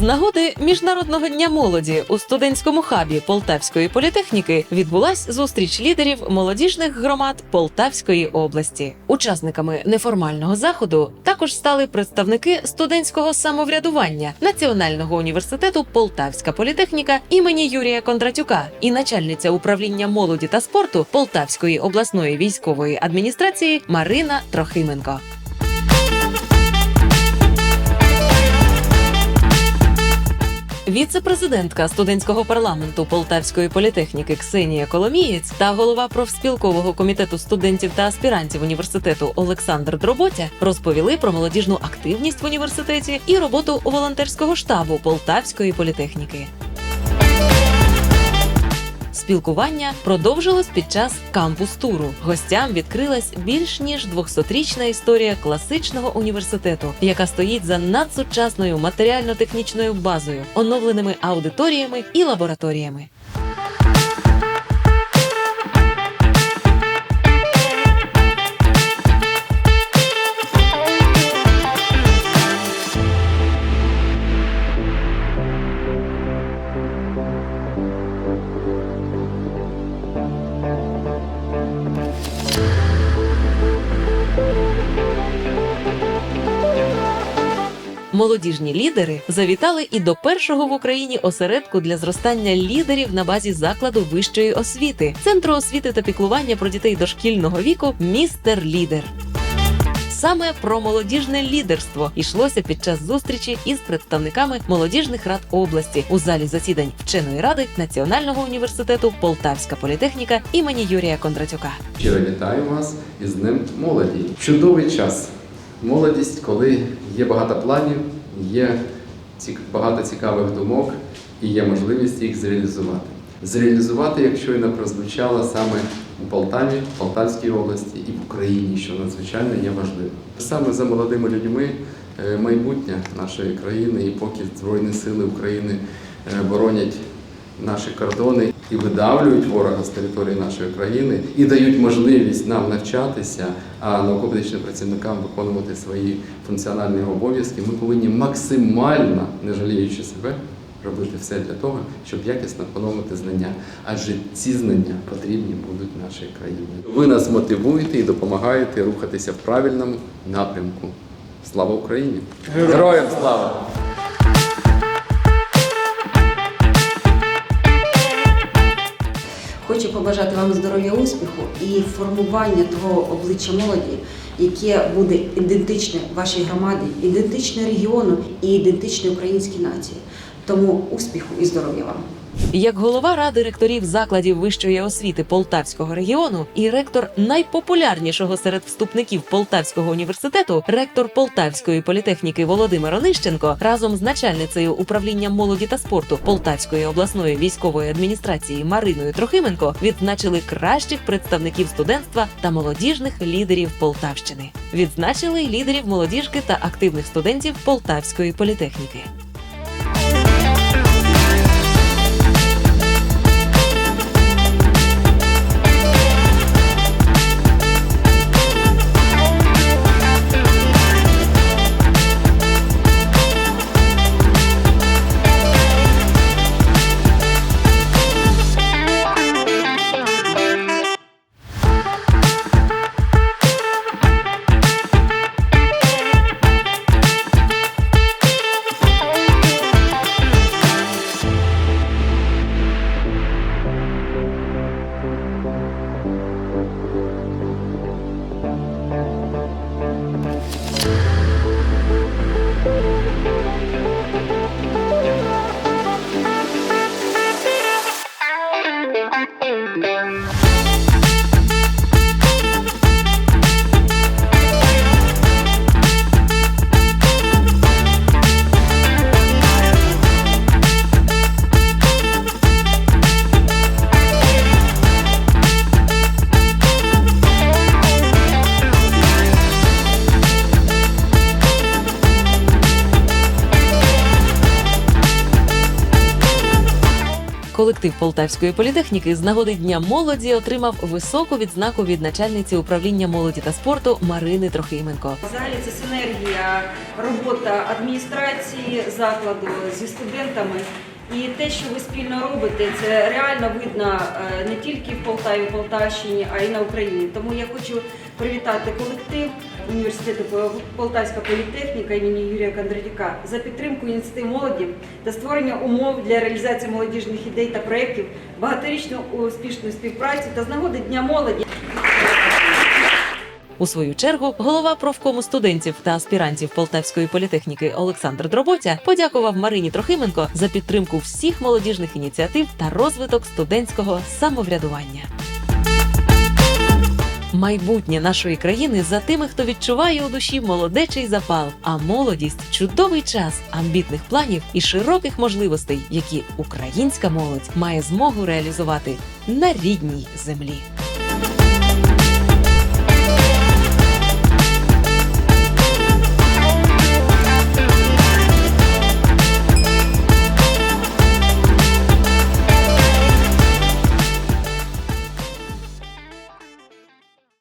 З нагоди міжнародного дня молоді у студентському хабі Полтавської політехніки відбулась зустріч лідерів молодіжних громад Полтавської області. Учасниками неформального заходу також стали представники студентського самоврядування Національного університету Полтавська політехніка імені Юрія Кондратюка і начальниця управління молоді та спорту Полтавської обласної військової адміністрації Марина Трохименко. Віце-президентка студентського парламенту Полтавської політехніки Ксенія Коломієць та голова профспілкового комітету студентів та аспірантів університету Олександр Дроботя розповіли про молодіжну активність в університеті і роботу волонтерського штабу Полтавської політехніки. Спілкування продовжилось під час кампус-туру. Гостям відкрилась більш ніж 200-річна історія класичного університету, яка стоїть за надсучасною матеріально-технічною базою, оновленими аудиторіями і лабораторіями. Молодіжні лідери завітали і до першого в Україні осередку для зростання лідерів на базі закладу вищої освіти, центру освіти та піклування про дітей дошкільного віку Містер Лідер. Саме про молодіжне лідерство йшлося під час зустрічі із представниками молодіжних рад області у залі засідань вченої ради Національного університету Полтавська політехніка імені Юрія Кондратюка. Щиро вітаю вас із Днем молоді. Чудовий час. Молодість, коли є багато планів, є багато цікавих думок і є можливість їх зреалізувати. Зреалізувати, як щойно прозвучало саме у Полтаві, в Полтавській області і в Україні, що надзвичайно є важливим. Саме за молодими людьми е, майбутнє нашої країни, і поки Збройні Сили України е, боронять наші кордони і видавлюють ворога з території нашої країни і дають можливість нам навчатися, а науково-педагогічним працівникам виконувати свої функціональні обов'язки, ми повинні максимально, не жаліючи себе, робити все для того, щоб якісно поновити знання. Адже ці знання потрібні будуть нашій країні. Ви нас мотивуєте і допомагаєте рухатися в правильному напрямку. Слава Україні! Героям слава! Хочу побажати вам здоров'я успіху і формування того обличчя молоді, яке буде ідентичне вашій громаді, ідентичне регіону і ідентичне українській нації. Тому успіху і здоров'я вам. Як голова ради ректорів закладів вищої освіти Полтавського регіону і ректор найпопулярнішого серед вступників Полтавського університету, ректор Полтавської політехніки Володимир Онищенко разом з начальницею управління молоді та спорту Полтавської обласної військової адміністрації Мариною Трохименко відзначили кращих представників студентства та молодіжних лідерів Полтавщини. Відзначили лідерів молодіжки та активних студентів Полтавської політехніки. Колектив Полтавської політехніки з нагоди Дня молоді отримав високу відзнаку від начальниці управління молоді та спорту Марини Трохименко. Взагалі це синергія робота адміністрації закладу зі студентами. І те, що ви спільно робите, це реально видно е, не тільки в Полтаві, Полтавщині, а й на Україні. Тому я хочу привітати колектив університету Полтавська політехніка імені Юрія Кондратюка за підтримку ініціатив молоді та створення умов для реалізації молодіжних ідей та проєктів, багаторічну успішну співпрацю та з нагоди Дня молоді. У свою чергу голова профкому студентів та аспірантів Полтавської політехніки Олександр Дроботя подякував Марині Трохименко за підтримку всіх молодіжних ініціатив та розвиток студентського самоврядування. Майбутнє нашої країни за тими, хто відчуває у душі молодечий запал, а молодість чудовий час амбітних планів і широких можливостей, які українська молодь має змогу реалізувати на рідній землі.